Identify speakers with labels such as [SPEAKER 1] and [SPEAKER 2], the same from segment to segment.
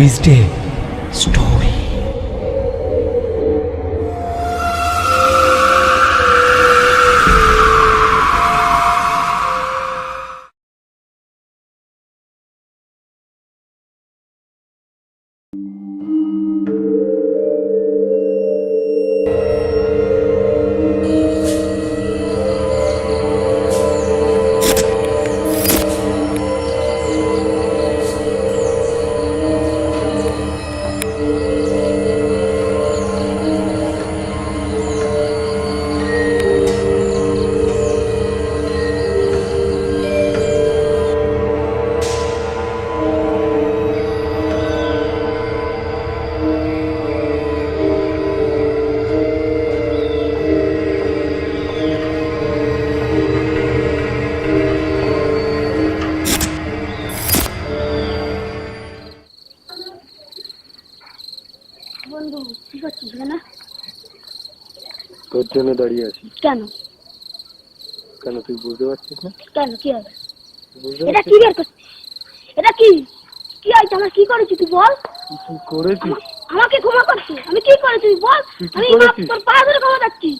[SPEAKER 1] Wednesday, stop.
[SPEAKER 2] তোর জন্য দাঁড়িয়ে আছি
[SPEAKER 1] কেন?
[SPEAKER 2] কেন তুই বুঝতে পারছিস না?
[SPEAKER 1] কেন কি হবে? এটা কি বের করছিস? এটা কি? কি হয়েছে? আমার কি করেছি তুই বল?
[SPEAKER 2] তুই করেছিস?
[SPEAKER 1] আমাকে ক্ষমা করছিস? আমি কি করেছি তুই বল? আমি? তোর পা ধরে ক্ষমা যাচ্ছি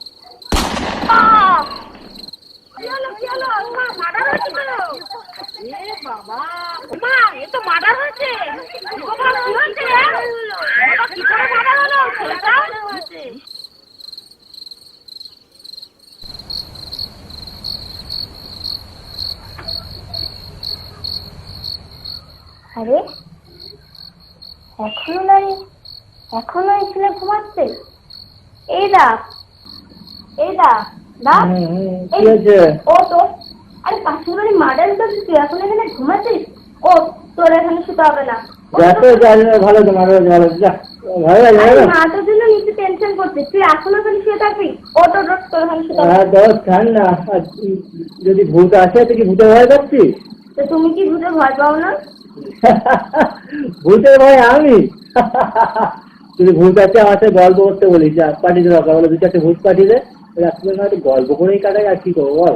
[SPEAKER 1] হয়েছে তো এ বাবা মা এ তো মার্ডার হয়েছে বাবা কি হয়েছে বাবা কি করে মার্ডার হলো ছেলেটা আরে এখনও নাই এখনও এই ছেলে ঘুমাচ্ছে। এই দা এই দা দা
[SPEAKER 2] হয়েছে?
[SPEAKER 1] ও তো আরে পাশের বাড়ি মার্ডার করছিস তুই এখন এখানে ঘুমাচ্ছিস? ও তোর এখানে শুতে হবে না। ও
[SPEAKER 2] যাই ভালো তো মারো ভালো যা ভালো লাগে
[SPEAKER 1] মা তোর জন্য নিচে টেনশন করছিস তুই এখনও খালি শুয়ে থাকবি? ও তোর রোজ তোর এখানে শুতে হবে।
[SPEAKER 2] হ্যাঁ দশ খান না যদি ভূত আসে তুই কি ভূতে ভয় পাচ্ছিস
[SPEAKER 1] তো তুমি কি ভূতে ভয় পাও না?
[SPEAKER 2] ভূতের ভয় আমি? তুই ভূত আছে আমার সাথে গল্প করতে বলিস যা পাঠিয়ে দে দরকার হলে দু চারটে ভূত পাঠিয়ে দে। রাত্রে না একটু গল্প করেই কাটাই আর কি করব বল?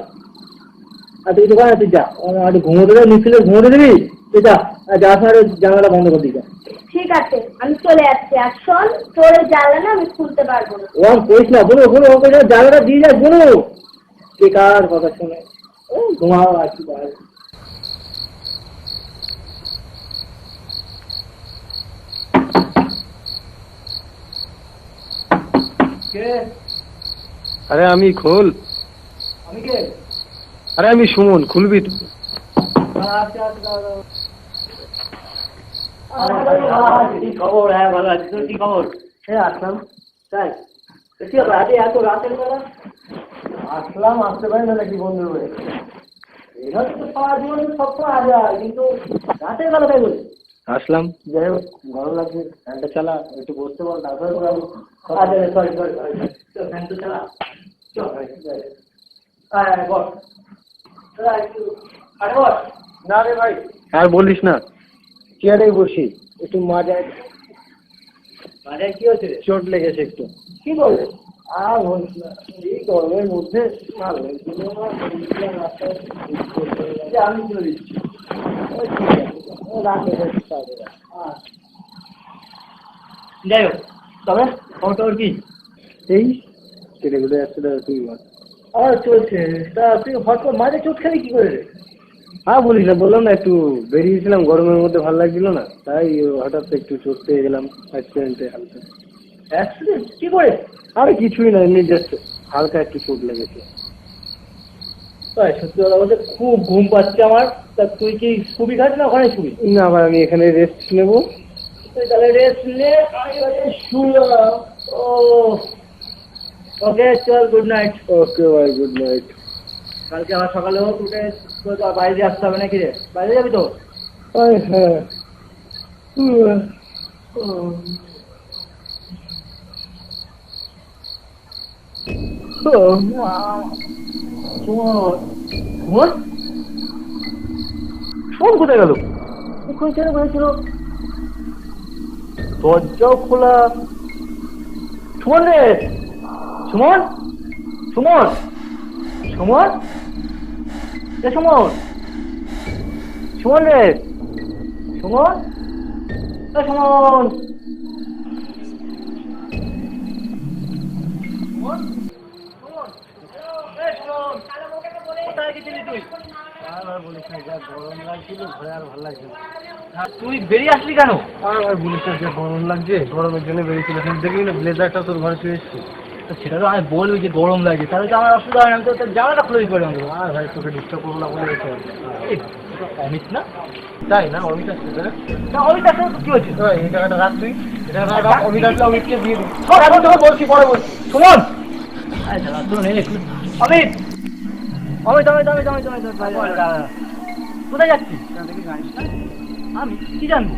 [SPEAKER 2] আর তুই কিছু কর তুই যা। আমার একটু ঘুমোতে দেবে নিচ্ছিল ঘুমোতে দিবি? তুই যা আর যাওয়ার সময় জানালা বন্ধ করে দিই যা।
[SPEAKER 1] ঠিক আছে আমি চলে যাচ্ছি। আর শোন তোর জানলা না আমি খুলতে পারব না।
[SPEAKER 2] ওরকম করিস না বুনো বুনো ওকে জানালাটা দিয়ে যাস বুনো বেকার কথা শুনে? ও ঘুমাও আর কি করার।
[SPEAKER 3] আরে আমি খোল।
[SPEAKER 2] আমি কে?
[SPEAKER 3] আরে আমি সুমন খুলবি তো
[SPEAKER 2] আচ্ছা আচ্ছা কি খবর? হ্যাঁ ভালো আছি। তোর কি খবর? হ্যাঁ আসলাম। তাই? কি হবে এত রাতের বেলা আসলাম আসতে পারি না নাকি বন্ধুর বাড়ি? এবার তো সারা জীবনে সবসময় আসা হয় কিন্তু রাতের বেলা তাই বলি
[SPEAKER 3] আসলাম।
[SPEAKER 2] যাই হোক ভালো লাগছে। ফ্যানটা চালা একটু বসতে বল তারপরে আচ্ছা সরি সরি সরি ফ্যানটা চালা না রে ভাই।
[SPEAKER 3] আর বলিস না।
[SPEAKER 2] চেয়ারে বসি। একটু মাজায়। মাজায় কি হচ্ছে রে?
[SPEAKER 3] চোট লেগেছে একটু।
[SPEAKER 2] কি করবে আর বলিস না। এই গরমের মধ্যে আমি চলে দিচ্ছি যাই হোক তবে খবর টবর কি?
[SPEAKER 3] এই কেটে কেটে যাচ্ছে তুই বল?
[SPEAKER 2] আর চলছে তা তুই হঠাৎ মাঝে চোট খেলি কি করে?
[SPEAKER 3] হ্যাঁ বলিস না বললাম না একটু বেরিয়েছিলাম গরমের মধ্যে ভালো লাগছিল না তাই হঠাৎ একটু চোট পেয়ে গেলাম অ্যাক্সিডেন্টে হালকা।
[SPEAKER 2] অ্যাক্সিডেন্ট কি করে?
[SPEAKER 3] আরে কিছুই না এমনি জাস্ট হালকা একটু চোট লেগেছে।
[SPEAKER 2] সত্যি কথা বলতে খুব ঘুম পাচ্ছে আমার। তা তুই কি ছবি খাস না ওখানে ছবি
[SPEAKER 3] না আবার আমি এখানে রেস্ট নেব।
[SPEAKER 2] তুই তাহলে রেস্ট নে আমি শুলাম ও ওকে চল গুড নাইট
[SPEAKER 3] ওকে ভাই গুড নাইট
[SPEAKER 2] কালকে আবার সকালে হোক উঠে বাইরে আসতে হবে নাকি রে? বাইরে যাবি তো?
[SPEAKER 3] হ্যাঁ।
[SPEAKER 2] শোন
[SPEAKER 3] ফোন কোথায় গেল?
[SPEAKER 2] ওখানে ছেড়ে বলেছিল? দরজাও খোলা। সুমন রে! সুমন? সুমন? সুমন? এ সুমন! সুমন রে! সুমন?
[SPEAKER 4] এই সুমন!
[SPEAKER 3] আর বলিস না যা গরম লাগছিল ঘরে আর ভালো লাগছে না।
[SPEAKER 4] তুই বেরিয়ে আসলি কেন?
[SPEAKER 3] আর বলিস না যে গরম লাগছে গরমের জন্য বেরিয়েছিল। কিন্তু দেখলি না ব্লেজারটা তোর ঘরে শুয়ে এসছি।
[SPEAKER 4] সেটা তো আমি বলবি যে গরম লাগছে তাহলে তো আমার অসুবিধা হয় না আমি তো তোর জামাটা খুলে দিতে পারি
[SPEAKER 3] আর ভাই তোকে ডিস্টার্ব করব না বলে গেছে
[SPEAKER 4] অমিত না?
[SPEAKER 3] তাই না অমিত আসছে না?
[SPEAKER 4] অমিত আসলে তো কি হচ্ছে?
[SPEAKER 3] এই রাখ তুই। এটা রাখ, অমিত আসলে অমিতকে দিয়ে দিই
[SPEAKER 4] তোকে বলছি পরে বলছি। আরে দাঁড়া, শুনুন, এই অমিত অমিত অমিত অমিত অমিত অমিত অমিত, দাঁড়া, দাঁড়া, দাঁড়া। কোথায় যাচ্ছিস? আমি কি জানব?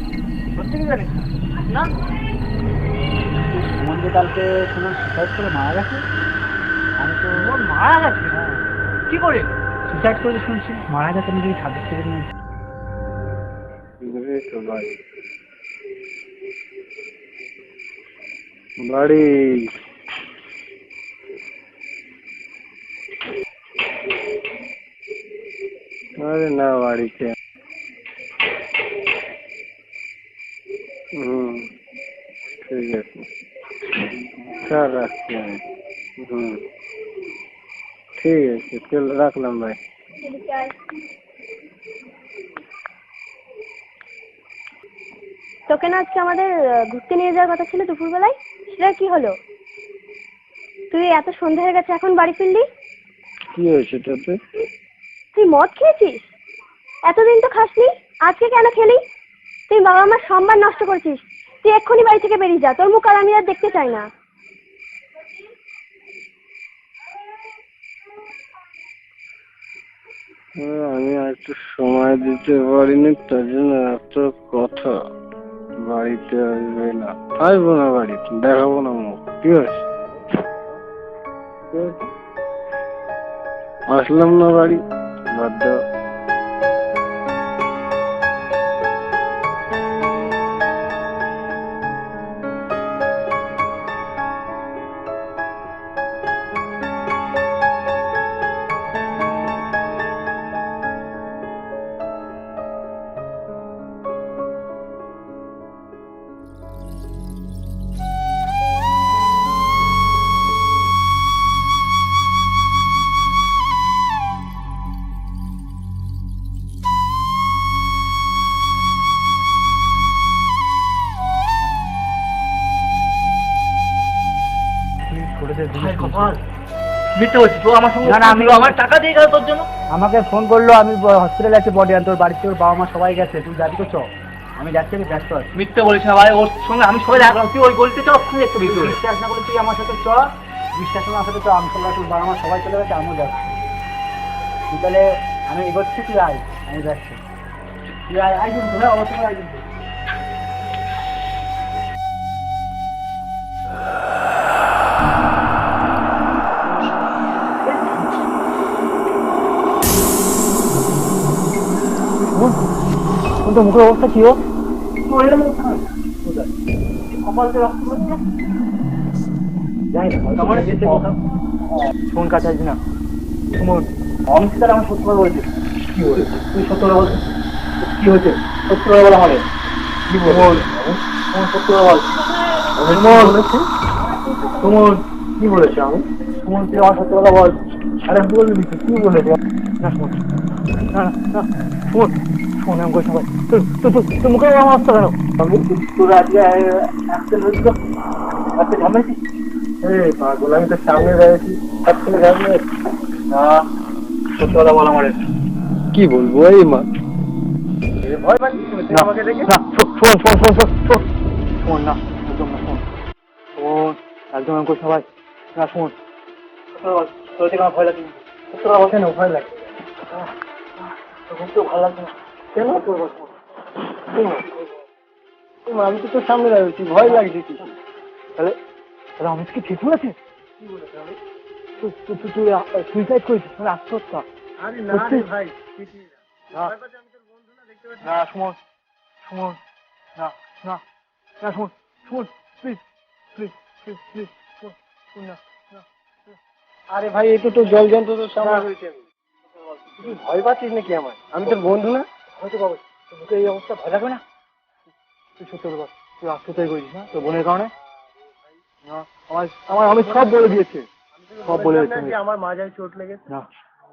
[SPEAKER 4] সত্যি কি জানিস? না? সুমন যে কালকে শুনুন সুসাইড করে মারা গেছে। আমি তো মারা গেছে? কি করে? সুসাইড করে শুনছি মারা গেছে আমি যদি সার্টিফিকেট নিয়ে
[SPEAKER 3] এই তো বাড়ি। আরে না বাড়িতে হুম ঠিক আছে। চল রাখছি আমি। হুম ঠিক আছে চল রাখলাম ভাই
[SPEAKER 1] তোকে না আজকে আমাদের ঘুরতে নিয়ে যাওয়ার কথা ছিল দুপুরবেলায়? সেটা কি হলো? তুই এত সন্ধ্যা হয়ে গেছে এখন বাড়ি ফিরলি?
[SPEAKER 3] কি হয়েছে তাতে
[SPEAKER 1] তুই মদ খেয়েছিস? এতদিন তো খাসনি আজকে কেন খেলি? তুই বাবা মার সম্মান নষ্ট করছিস। তুই এক্ষুনি বাড়ি থেকে বেরিয়ে যা তোর মুখ আর আমি আর দেখতে চাই না।
[SPEAKER 3] হ্যাঁ, আমি আর একটু সময় দিতে পারিনি তার জন্য এত কথা। বাড়িতে আসবে না। আসব না বাড়িতে দেখাবো না মুখ ঠিক আছে? আসলাম না বাড়ি। what the
[SPEAKER 4] মিথ্যে বলছিস? ও আমার সঙ্গে
[SPEAKER 5] না, না, আমি-
[SPEAKER 4] আমার টাকা দিয়ে গেল তোর জন্য?
[SPEAKER 5] আমাকে ফোন করল আমি হসপিটালে আছি বডি তোর বাড়িতে ওর বাবা মা সবাই গেছে। তুই যাবি তো চ। আমি যাচ্ছি আমি ব্যস্ত আছি।
[SPEAKER 4] মিথ্যে বলিস না ভাই ওর সঙ্গে আমি সবাই রাখলাম তুই ওই গলিতে চল ওখানে একটু
[SPEAKER 5] তুই
[SPEAKER 4] বিক্রি
[SPEAKER 5] বিশ্বাস না করলে তুই আমার সাথে চ। বিশ্বাস না আমার সাথে চ আমি চলে তোর বাবা মা সবাই চলে গেছে আমিও যাচ্ছি। তুই তাহলে আমি এগোচ্ছি তুই আয়। আমি যাচ্ছি তুই আয় আয় কিন্তু হ্যাঁ অবশ্যই আয় কিন্তু। কোন তো মুখের অবস্থা কি তোর রক্ত পড়ছে? জানি না। ফোন সুমন স্যার আমার সত্য কথা বলেছে? কি বলেছে? তুই সত্য কথা বলছিস কি হয়েছে? সত্য কথা বল আমাকে। কি বল সত্য কথা বল। সুমন কি বলেছে আমি? সুমন তুই আমার সত্য কথা বল। আরে বলবি কি বলেছে? না না না। না সুমন সুমন আমি কইছি ভাই তুই তুই তুই তুই মুখে আমার অবস্থা কেন আমি তোর আজকে
[SPEAKER 3] এই পাগল আমি তো সামনে দাঁড়িয়েছি সব ছেলে
[SPEAKER 5] না সত্য কথা বল আমার
[SPEAKER 3] কি বলব এই মা ভয় পাচ্ছিস তুমি? আমাকে দেখে
[SPEAKER 5] না, শোন, শোন, শোন, শোন, শোন। শোন না, একদম না, শোন। শোন, একদম আমি করছি ভাই। না, শোন। সত্যি কথা বল, তোর থেকে আমার ভয় কেন ভয় লাগে? ঘুমতেও ভালো লাগছে না। কেন
[SPEAKER 3] আমি তো তোর সামনে দাঁড়িয়েছি ভয় লাগছে কি
[SPEAKER 5] তাহলে তাহলে অমিত কি ঠিক বলেছে? তুই তুই- তুই- তুই সুইসাইড করেছিস মানে আত্মহত্যা?
[SPEAKER 3] আরে
[SPEAKER 5] না রে
[SPEAKER 3] ভাই
[SPEAKER 5] না। না। সুমন সুমন না না না Suman Suman please please please please না না।
[SPEAKER 3] আরে ভাই এই তো তোর জল যন্ত্র তোর সামনে হয়েছে তুই ভয় পাচ্ছিস নাকি আমার? আমি তোর বন্ধু না?
[SPEAKER 5] হয়তো বাবু মুখে এই অবস্থা ভয় লাগবে না? তুই সত্যি করে বল। তুই আত্মহত্যাই করিস না? তোর বোনের কারণে? না আমার আমার আমি সব বলে দিয়েছে। সব বলে দিয়েছে। আমি।
[SPEAKER 3] আমার মাজায় চোট লেগেছে?
[SPEAKER 5] না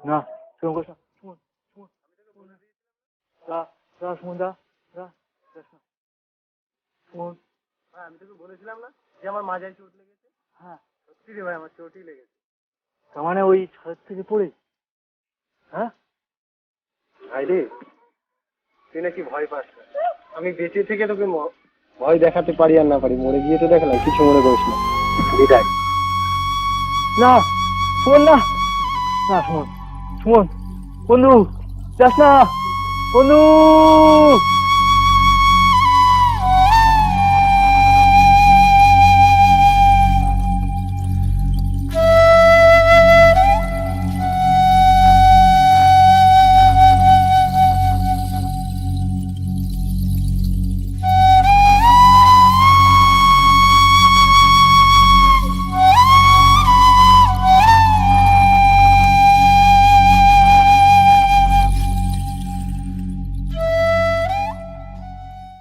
[SPEAKER 5] না শুনুন কথা। শুনুন শুনুন। শুনুন যা যা শুনুন যা যা যাস না। শুনুন।
[SPEAKER 3] হ্যাঁ আমি তোকে বলেছিলাম না যে আমার মাজায় চোট লেগেছে?
[SPEAKER 5] হ্যাঁ।
[SPEAKER 3] সত্যি রে ভাই আমার চোটই লেগেছে।
[SPEAKER 5] তার মানে ওই ছাদ থেকে পড়ে হ্যাঁ?
[SPEAKER 3] ভাই রে, তুই নাকি ভয় পাস আমি বেঁচে থেকে তোকে ভয় দেখাতে পারি আর না পারি, মরে গিয়ে তো দেখালাম, কিছু মনে করিস না। বিদায়।
[SPEAKER 5] না, শোন না। না, শোন শোন। বন্ধু, যাস না। বন্ধু!